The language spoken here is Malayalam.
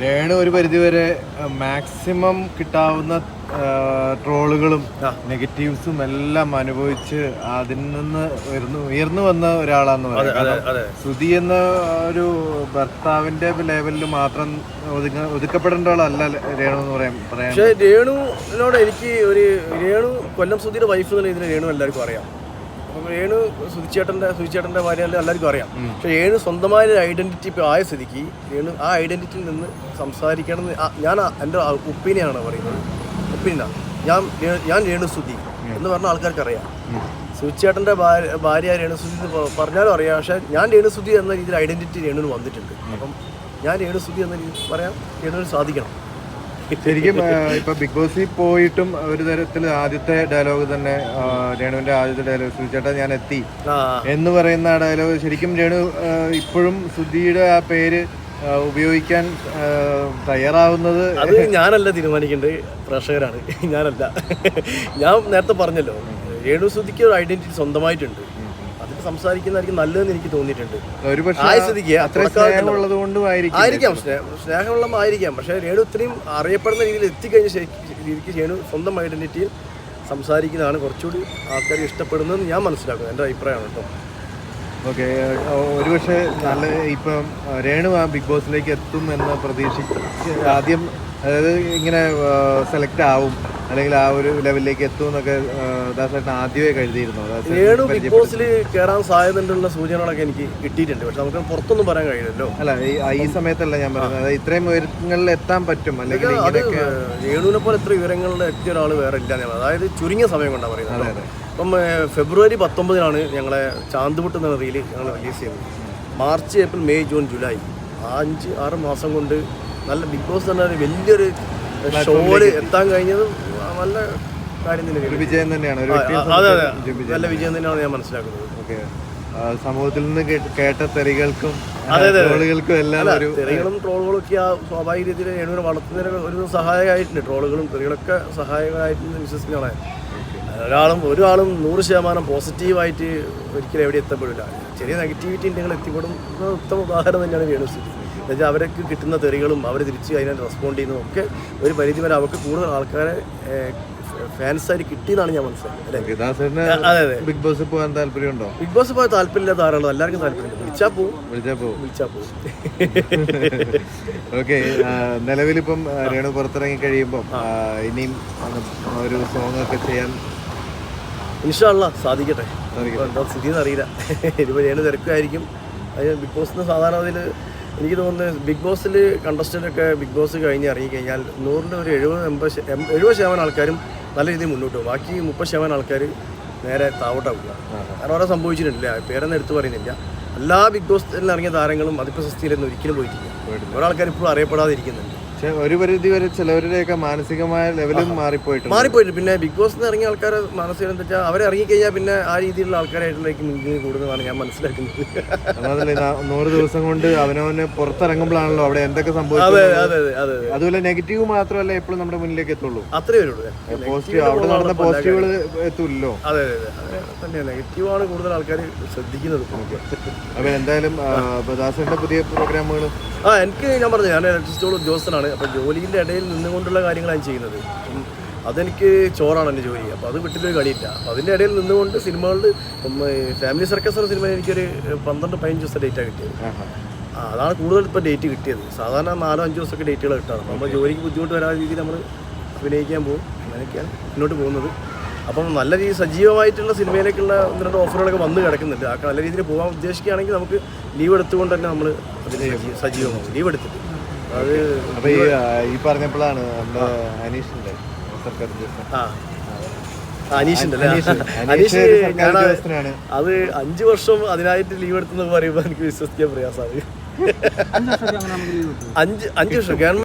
രേണു ഒരു പരിധിവരെ മാക്സിമം കിട്ടാവുന്ന ട്രോളുകളും നെഗറ്റീവ്സും എല്ലാം അനുഭവിച്ച് അതിൽ നിന്ന് ഉയർന്നു ഉയർന്നു വന്ന ഒരാളാന്ന് പറയുന്നത് സുധി എന്ന ഒരു ഭർത്താവിന്റെ ലെവലിൽ മാത്രം ഒതുങ്ങ ഒതുക്കപ്പെടേണ്ട ആളല്ല രേണു എന്ന് പറയാൻ പറയാം പക്ഷേ രേണുവിനോട് എനിക്ക് ഒരു രേണു കൊല്ലം സുധിയുടെ വൈഫ് എന്നുള്ള ഇതിന് രേണു എല്ലാവർക്കും അറിയാം. അപ്പം ഏണ് സുധിച്ചേട്ടന്റെ സുധിച്ചേട്ടന്റെ ഭാര്യ എല്ലാവർക്കും അറിയാം. പക്ഷേ ഏണ് സ്വന്തമായ ഒരു ഐഡന്റിറ്റി ഇപ്പോൾ ആയ സ്ഥിതിക്ക് ഏണ് ആ ഐഡന്റിറ്റിയിൽ നിന്ന് സംസാരിക്കണം എന്ന് ഞാൻ എന്റെ ഒപ്പീനിയനാണ് പറയുന്നത്. ഒപ്പീനിയനാണ് ഞാൻ ഞാൻ രേണു സുധി എന്ന് പറഞ്ഞ ആൾക്കാർക്ക് അറിയാം സുധിച്ചേട്ടന്റെ ഭാര്യ ഭാര്യ രേണു സുധി എന്ന് പറഞ്ഞാലും അറിയാം. പക്ഷേ ഞാൻ രേണു സുധി എന്ന രീതിയിൽ ഐഡന്റിറ്റി രേണുവിന് വന്നിട്ടുണ്ട്. അപ്പം ഞാൻ രേണു സുധി എന്ന രീതിയിൽ പറയാൻ രേണുവിന് സാധിക്കണം. ശരിക്കും ഇപ്പൊ ബിഗ് ബോസിൽ പോയിട്ടും ഒരു തരത്തിൽ ആദ്യത്തെ ഡയലോഗ് തന്നെ രേണുവിന്റെ ആദ്യത്തെ ഡയലോഗ് സുചേട്ടാ ഞാൻ എത്തി. എന്ന് പറയുന്ന ആ ഡയലോഗ് ശരിക്കും രേണു ഇപ്പോഴും സുധിയുടെ ആ പേര് ഉപയോഗിക്കാൻ തയ്യാറാവുന്നത് അത് ഞാനല്ല തീരുമാനിക്കേണ്ടത് പ്രേക്ഷകരാണ്. ഞാനല്ല. ഞാൻ നേരത്തെ പറഞ്ഞല്ലോ രേണു സുധിക്ക് ഒരു ഐഡന്റിറ്റി സ്വന്തമായിട്ടുണ്ട്. സംസാരിക്കുന്നതായിരിക്കും നല്ലതെന്ന് എനിക്ക് തോന്നിയിട്ടുണ്ട്. ആയിരിക്കും. ആയിരിക്കാം സ്നേ- സ്നേഹമുള്ള ആയിരിക്കാം. പക്ഷെ രേണു ഇത്രയും അറിയപ്പെടുന്ന രീതിയിൽ എത്തിക്കഴിഞ്ഞ രീതിക്ക് രേണു സ്വന്തം ഐഡന്റിറ്റിയിൽ സംസാരിക്കുന്നതാണ് കുറച്ചുകൂടി ആൾക്കാർ ഇഷ്ടപ്പെടുന്നതെന്ന് ഞാൻ മനസ്സിലാക്കുന്നു. എന്റെ അഭിപ്രായമാണ് കേട്ടോ. ഓക്കെ ഒരുപക്ഷെ നല്ല ഇപ്പം രേണു ആ ബിഗ് ബോസിലേക്ക് എത്തും എന്ന് പ്രതീക്ഷിച്ച് ആദ്യം അതായത് ഇങ്ങനെ സെലക്ട് ആവും. അല്ലെങ്കിൽ ആ ഒരു ലെവലിലേക്ക് എത്തും എന്നൊക്കെ ദാസേട്ടൻ ആദ്യമേ കരുതിയിരുന്നു. ദാസേട്ടൻ രേണു ബിഗ് ബോസിൽ കയറാൻ സാധ്യതയുള്ള സൂചനകളൊക്കെ എനിക്ക് കിട്ടിയിട്ടുണ്ട്. പക്ഷെ നമുക്ക് പുറത്തൊന്നും പറയാൻ കഴിയില്ലല്ലോ. അല്ല ഈ- സമയത്തല്ല ഞാൻ പറഞ്ഞത്. അതായത് ഇത്രയും ഉയരങ്ങളിൽ എത്താൻ പറ്റും. അല്ലെങ്കിൽ ഏഴുവിനെ പോലെ ഇത്ര വിവരങ്ങളുടെ എത്തിയ ഒരാൾ വേറെ ഇല്ല ഞാൻ അതായത് ചുരുങ്ങിയ സമയം കൊണ്ടാണ് പറയുന്നത് അപ്പം ഫെബ്രുവരി പത്തൊമ്പതിനാണ് ഞങ്ങളെ ചാന്തുപുട്ട് എന്ന റീൽ ഞങ്ങൾ റിലീസ് ചെയ്യുന്നത് March April May June July. ആ അഞ്ച് ആറ് മാസം കൊണ്ട് നല്ല ബിഗ് ബോസ് തന്നെ വലിയൊരു ഷോയിൽ എത്താൻ കഴിഞ്ഞത് നല്ല കാര്യം തന്നെ വിജയം തന്നെയാണ്. അതെ അതെ. നല്ല വിജയം തന്നെയാണ്. ഞാൻ മനസ്സിലാക്കുന്നത്. ഓക്കെ. സമൂഹത്തിൽ നിന്ന് കേട്ട തെറികൾക്കും. ട്രോളുകൾക്കും എല്ലാം ഒരു തെറികളും ട്രോളുകളും ഒക്കെ ആ സ്വാഭാവിക രീതിയിൽ രേണുവിനെ വളർത്തുന്നതിന് ഒരു സഹായകമായിട്ടുണ്ട്. ട്രോളുകളും തെറികളൊക്കെ സഹായകമായിട്ടുണ്ട് വിശ്വസിക്കുകയാണ് ഒരാളും ഒരാളും നൂറ് ശതമാനം പോസിറ്റീവായിട്ട് ഒരിക്കലും എവിടെ എത്തപ്പെടില്ല. ചെറിയ നെഗറ്റിവിറ്റി ഉണ്ടെങ്കിൽ എത്തിപ്പെടും എന്ന ഉത്തമ ഉദാഹരണം തന്നെയാണ് രേണുസ്ഥിതി എന്നുവെച്ചാൽ അവർക്ക് കിട്ടുന്ന തെറികളും അവർ തിരിച്ച് അതിനെ റെസ്പോണ്ട് ചെയ്യുന്നതും ഒക്കെ ഒരു പരിധി വരെ അവർക്ക് കൂടുതൽ ആൾക്കാരെ ഫാൻസായിട്ട് കിട്ടിയെന്നാണ് ഞാൻ അതെ ബിഗ് ബോസ് പോകാൻ താല്പര്യമുണ്ടോ? ബിഗ് ബോസ് പോയ താല്പര്യമില്ല ധാരാളം. എല്ലാവർക്കും താല്പര്യമുണ്ട്. വിളിച്ചാൽ പോവും. വിളിച്ചാ പോകും വിളിച്ചാൽ പോവും. ഓക്കെ നിലവിലിപ്പം രേണു പുറത്തിറങ്ങി കഴിയുമ്പോൾ ഇനിയും ഒരു സോങ് ഒക്കെ ചെയ്യാൻ ഇൻഷാള്ള സാധിക്കട്ടെ. സ്ഥിതി അറിയില്ല ഇനിയിപ്പോൾ രേണു തിരക്കായിരിക്കും അതിന് ബിഗ് ബോസ് സാധാരണ അതിൽ എനിക്ക് തോന്നുന്നത് ബിഗ് ബോസിൽ കണ്ടസ്റ്റന്റൊക്കെ ബിഗ് ബോസ് കഴിഞ്ഞ് ഇറങ്ങിക്കഴിഞ്ഞാൽ നൂറിന്റെ ഒരു എഴുപത് എൺപത് എഴുപത് ശതമാനം ആൾക്കാരും നല്ല രീതിയിൽ മുന്നോട്ട് പോകും. ബാക്കി മുപ്പത് ശതമാനം ആൾക്കാർ നേരെ താവോട്ടാവില്ല കാരണം അവരെ സംഭവിച്ചിട്ടില്ല. പേരൊന്നും എടുത്തു പറയുന്നില്ല. എല്ലാ ബിഗ് ബോസിൽ ഇറങ്ങിയ താരങ്ങളും അതിപ്രശസ്തിയിലൊന്നും ഒരിക്കലും പോയിട്ടില്ല. ഒരാൾക്കാർ ഇപ്പോഴും അറിയപ്പെടാതെ ഇരിക്കുന്നുണ്ട് പക്ഷെ ഒരു പരിധി വരെ ചിലവരുടെയൊക്കെ മാനസികമായ ലെവലും മാറിപ്പോയിട്ടുണ്ട്. മാറിപ്പോയിട്ട് പിന്നെ ബിഗ് ബോസ് ഇറങ്ങിയ ആൾക്കാർ മാനസികം എന്താ വെച്ചാൽ അവരെ ഇറങ്ങിക്കഴിഞ്ഞാൽ പിന്നെ ആ രീതിയിലുള്ള ആൾക്കാരായിട്ടുള്ളേക്ക് മുന്നിൽ കൂടുന്നതാണ് ഞാൻ മനസ്സിലാക്കുന്നത്. നൂറ് ദിവസം കൊണ്ട് അവനവനെ പുറത്തിറങ്ങുമ്പോഴാണല്ലോ അവിടെ എന്തൊക്കെ സംഭവിച്ചത് അതെ അതെ അതെ അതുപോലെ നെഗറ്റീവ് മാത്രമല്ല എപ്പോഴും നമ്മുടെ മുന്നിലേക്ക് എത്തുള്ളൂ. അത്രേ വരുള്ളൂ പോസിറ്റീവ് അവിടെ നടന്ന പോസിറ്റീവുകൾ എത്തുമല്ലോ അതെ അതെ നെഗറ്റീവ് ആണ് നെഗറ്റീവാണ് കൂടുതൽ ആൾക്കാർ ശ്രദ്ധിക്കുന്നത്. അപ്പൊ എന്തായാലും ദാസന്റെ പുതിയ പ്രോഗ്രാമുകൾ ആ എനിക്ക് ഞാൻ പറഞ്ഞു ഞാൻ ഇലക്ട്രിസിറ്റി ഉദ്യോഗസ്ഥനാണ് അപ്പോൾ ജോലിയുടെ ഇടയിൽ നിന്നുകൊണ്ടുള്ള കാര്യങ്ങളാണ് ചെയ്യുന്നത്. അതെനിക്ക് ചോറാണ് എന്റെ ജോലി. അപ്പോൾ അത് വിട്ടിട്ടൊരു കളിയില്ല. അപ്പോൾ അതിന്റെ ഇടയിൽ നിന്നുകൊണ്ട് സിനിമകളിൽ ഫാമിലി സർക്കസ് എന്ന സിനിമ എനിക്കൊരു പന്ത്രണ്ട് പതിനഞ്ച് ദിവസത്തെ ഡേറ്റാണ് കിട്ടിയത്. അതാണ് കൂടുതൽ ഇപ്പോൾ ഡേറ്റ് കിട്ടിയത്. സാധാരണ നാലോ അഞ്ചോ ദിവസമൊക്കെ ഡേറ്റുകൾ കിട്ടാറ്. നമ്മൾ ജോലിക്ക് ബുദ്ധിമുട്ട് വരാത്ത രീതിയിൽ നമ്മൾ അഭിനയിക്കാൻ പോകും. അങ്ങനെയൊക്കെയാണ് മുന്നോട്ട് പോകുന്നത്. അപ്പം നല്ല രീതിയിൽ സജീവമായിട്ടുള്ള സിനിമയിലേക്കുള്ള ഒന്ന് രണ്ട് ഓഫറുകളൊക്കെ വന്ന് കിടക്കുന്നുണ്ട്. ആ നല്ല രീതിയിൽ പോകാൻ ഉദ്ദേശിക്കുകയാണെങ്കിൽ നമുക്ക് ലീവ് എടുത്തുകൊണ്ട് തന്നെ നമ്മൾ അതിന് സജീ- സജീവമാകും ലീവ് എടുത്തിട്ട്. അപ്പൊ ഈ ഈ പറഞ്ഞപ്പോഴാണ് നമ്മുടെ അനീഷിന്റെ സർക്കാർ അല്ലേ? അനീഷ്. ഉദ്യോഗസ്ഥനാണ്. അത് അഞ്ചു വർഷം അതിനായിട്ട് ലീവ് എടുത്തെന്ന് പറയുമ്പോൾ എനിക്ക് വിശ്വസിക്കാൻ പ്രയാസമാണ് അഞ്ച് അഞ്ച് വർഷം. ഗവൺമെന്റ്